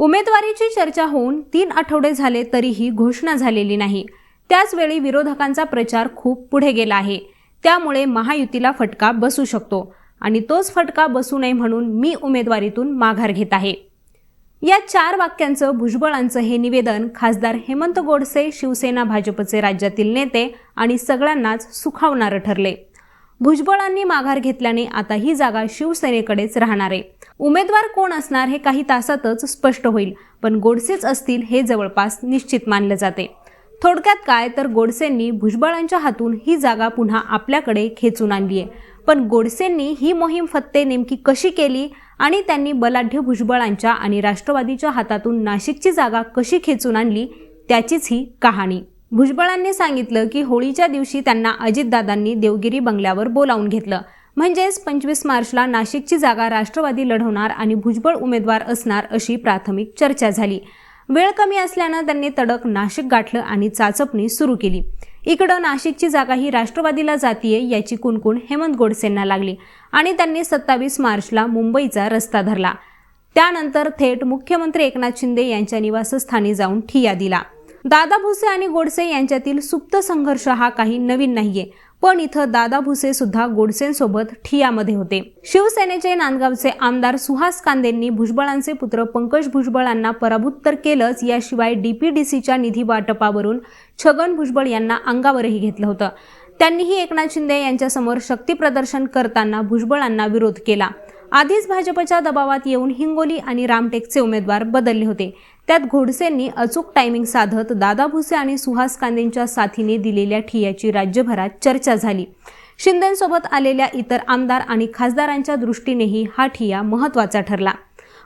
उमेदवारीची चर्चा होऊन तीन आठवडे झाले तरीही घोषणा झालेली नाही. त्याचवेळी विरोधकांचा प्रचार खूप पुढे गेला आहे. त्यामुळे महायुतीला फटका बसू शकतो आणि तोच फटका बसू नये म्हणून मी उमेदवारीतून माघार घेत आहे. या चार वाक्यांचं भुजबळांचं हे निवेदन खासदार हेमंत गोडसे शिवसेना भाजपचे राज्यातील नेते आणि सगळ्यांनाच सुखावणारं ठरले. भुजबळांनी माघार घेतल्याने आता ही जागा शिवसेनेकडेच राहणार आहे. उमेदवार कोण असणार हे काही तासातच स्पष्ट होईल पण गोडसेच असतील हे जवळपास निश्चित मानलं जाते. थोडक्यात काय तर गोडसेंनी भुजबळांच्या हातून ही जागा पुन्हा आपल्याकडे खेचून आणली आहे. पण गोडसेंनी ही मोहीम फत्ते नेमकी कशी केली आणि त्यांनी बलाढ्य भुजबळांच्या आणि राष्ट्रवादीच्या हातातून नाशिकची जागा कशी खेचून आणली त्याचीच ही कहाणी. भुजबळांनी सांगितलं की होळीच्या दिवशी त्यांना अजितदादांनी देवगिरी बंगल्यावर बोलावून घेतलं. म्हणजेच पंचवीस मार्चला नाशिकची जागा राष्ट्रवादी लढवणार आणि भुजबळ उमेदवार असणार अशी प्राथमिक चर्चा झाली. वेळ कमी असल्यानं त्यांनी तडक नाशिक गाठलं आणि चाचपणी सुरू केली. इकडं नाशिकची जागा ही राष्ट्रवादीला जातीये याची कुणकुण हेमंत गोडसेंना लागली आणि त्यांनी सत्तावीस मार्चला मुंबईचा रस्ता धरला. त्यानंतर थेट मुख्यमंत्री एकनाथ शिंदे यांच्या निवासस्थानी जाऊन ठिया दिला. दादा भुसे आणि गोडसे यांच्यातील सुप्त संघर्ष हा काही नवीन नाहीये. पण इथं दादा भुसे सुद्धा गोडसेंसोबत ठियामध्ये होते. शिवसेनेचे नांदगावचे आमदार सुहास कांदेंनी भुजबळांचे पुत्र पंकज भुजबळांना पराभूत तर केलंच याशिवाय डीपीडीसीच्या निधी वाटपावरून छगन भुजबळ यांना अंगावरही घेतलं होतं. त्यांनीही एकनाथ शिंदे यांच्यासमोर शक्तीप्रदर्शन करताना भुजबळांना विरोध केला. आधीच भाजपच्या दबावात येऊन हिंगोली आणि रामटेकचे उमेदवार बदलले होते. त्यात घोडसेंनी अचूक टायमिंग साधत दादा भुसे आणि सुहास कांदेंच्या साथीने दिलेल्या ठियाची राज्यभरात चर्चा झाली. शिंदेंसोबत आलेल्या इतर आमदार आणि खासदारांच्या दृष्टीनेही हा ठिया महत्त्वाचा ठरला.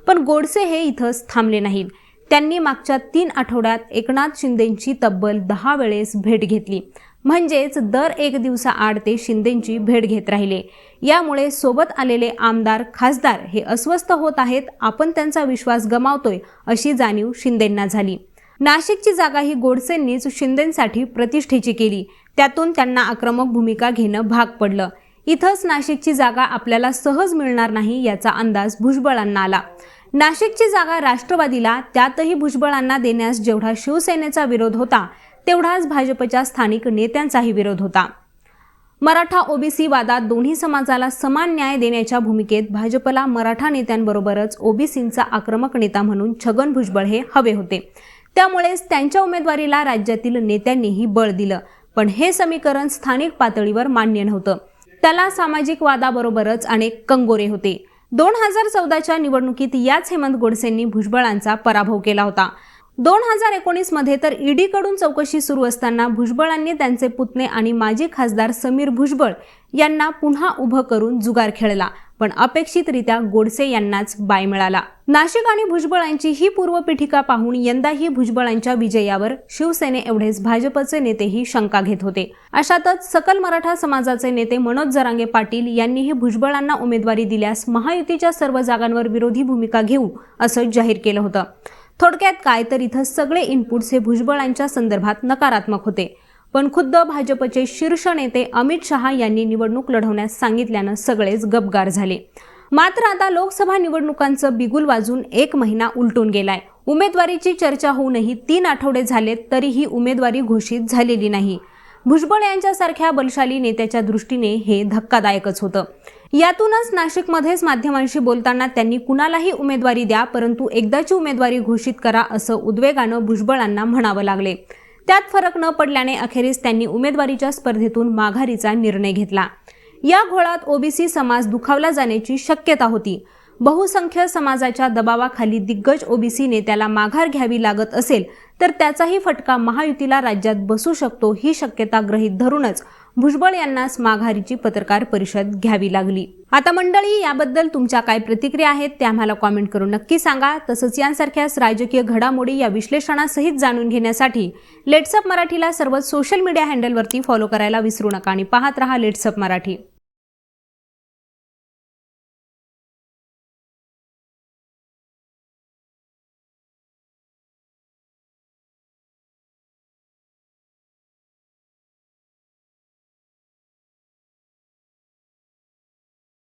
पण गोडसे हे इथंच थांबले नाहीत. त्यांनी मागच्या तीन आठवड्यात एकनाथ शिंदेंची तब्बल दहा वेळेस भेट घेतली. म्हणजेच दर एक दिवसाआड ते शिंदेंची भेट घेत राहिले. यामुळे सोबत आलेले आमदार खासदार हे अस्वस्थ होत आहेत आपण त्यांचा विश्वास गमावतोय अशी जाणीव शिंदेंना झाली. नाशिकची जागा ही गोडसेंनीच शिंदेंसाठी प्रतिष्ठेची केली. त्यातून त्यांना आक्रमक भूमिका घेणं भाग पडलं. इथंच नाशिकची जागा आपल्याला सहज मिळणार नाही याचा अंदाज भुजबळांना आला. नाशिकची जागा राष्ट्रवादीला त्यातही भुजबळांना देण्यास जेवढा शिवसेनेचा विरोध होता तेवढाच भाजपच्या स्थानिक नेत्यांचाही विरोध होता. मराठा ओबीसी वादात दोन्ही समाजाला समान न्याय देण्याच्या भूमिकेत भाजपला मराठा नेत्यांबरोबरच ओबीसींचा आक्रमक नेता म्हणून छगन भुजबळ हे हवे होते. त्यामुळेच त्यांच्या उमेदवारीला राज्यातील नेत्यांनीही बळ दिलं पण हे समीकरण स्थानिक पातळीवर मान्य नव्हतं. त्याला सामाजिक वादाबरोबरच अनेक कंगोरे होते. दोन हजार चौदाच्या निवडणुकीत याच हेमंत गोडसेंनी भुजबळांचा पराभव केला होता. दोन हजार एकोणीसमध्ये तर ईडीकडून चौकशी सुरू असताना भुजबळांनी त्यांचे पुतणे आणि माजी खासदार समीर भुजबळ यांना पुन्हा उभं करून जुगार खेळला. पण अपेक्षितरित्या गोडसे यांनाच बाय मिळाला. नाशिक आणि भुजबळांची ही पूर्वपीठिका पाहून यंदाही भुजबळांच्या विजयावर शिवसेने एवढेच भाजपचे नेतेही शंका घेत होते. अशातच सकल मराठा समाजाचे नेते मनोज जरांगे पाटील यांनीही भुजबळांना उमेदवारी दिल्यास महायुतीच्या सर्व जागांवर विरोधी भूमिका घेऊ असं जाहीर केलं होतं. थोडक्यात काय तर इथं सगळे इनपुट्स हे भुजबळांच्या संदर्भात नकारात्मक होते. पण खुद्द भाजपचे शीर्ष नेते अमित शहा यांनी निवडणूक लढवण्यास सांगितल्यानं सगळेच गपगार झाले. मात्र आता लोकसभा निवडणुकांचं बिगुल वाजून एक महिना उलटून गेलाय. उमेदवारीची चर्चा होऊनही तीन आठवडे झालेत तरीही उमेदवारी घोषित झालेली नाही. भुजबळ यांच्यासारख्या बलशाली नेत्याच्या दृष्टीने हे धक्कादायकच होतं. यातूनच नाशिकमध्येच माध्यमांशी बोलताना त्यांनी कुणालाही उमेदवारी द्या परंतु एकदाची उमेदवारी घोषित करा असं उद्वेगानं भुजबळांना म्हणावं लागले. त्यात फरक न पडल्याने अखेरीस त्यांनी उमेदवारीच्या स्पर्धेतून माघारीचा निर्णय घेतला. या घोळात ओबीसी समाज दुखावला जाण्याची शक्यता होती. बहुसंख्य समाजाच्या दबावाखाली दिग्गज ओबीसी नेत्याला माघार घ्यावी लागत असेल तर त्याचाही फटका महायुतीला राज्यात बसू शकतो ही शक्यता गृहीत धरूनच भुजबळ यांनाच माघारीची पत्रकार परिषद घ्यावी लागली. आता मंडळी याबद्दल तुमच्या काय प्रतिक्रिया आहेत त्या आम्हाला कॉमेंट करून नक्की सांगा. तसंच यांसारख्याच राजकीय घडामोडी या विश्लेषणासहित जाणून घेण्यासाठी लेट्सअप मराठीला सर्व सोशल मीडिया हँडलवरती फॉलो करायला विसरू नका आणि पाहत रहा लेट्सअप मराठी.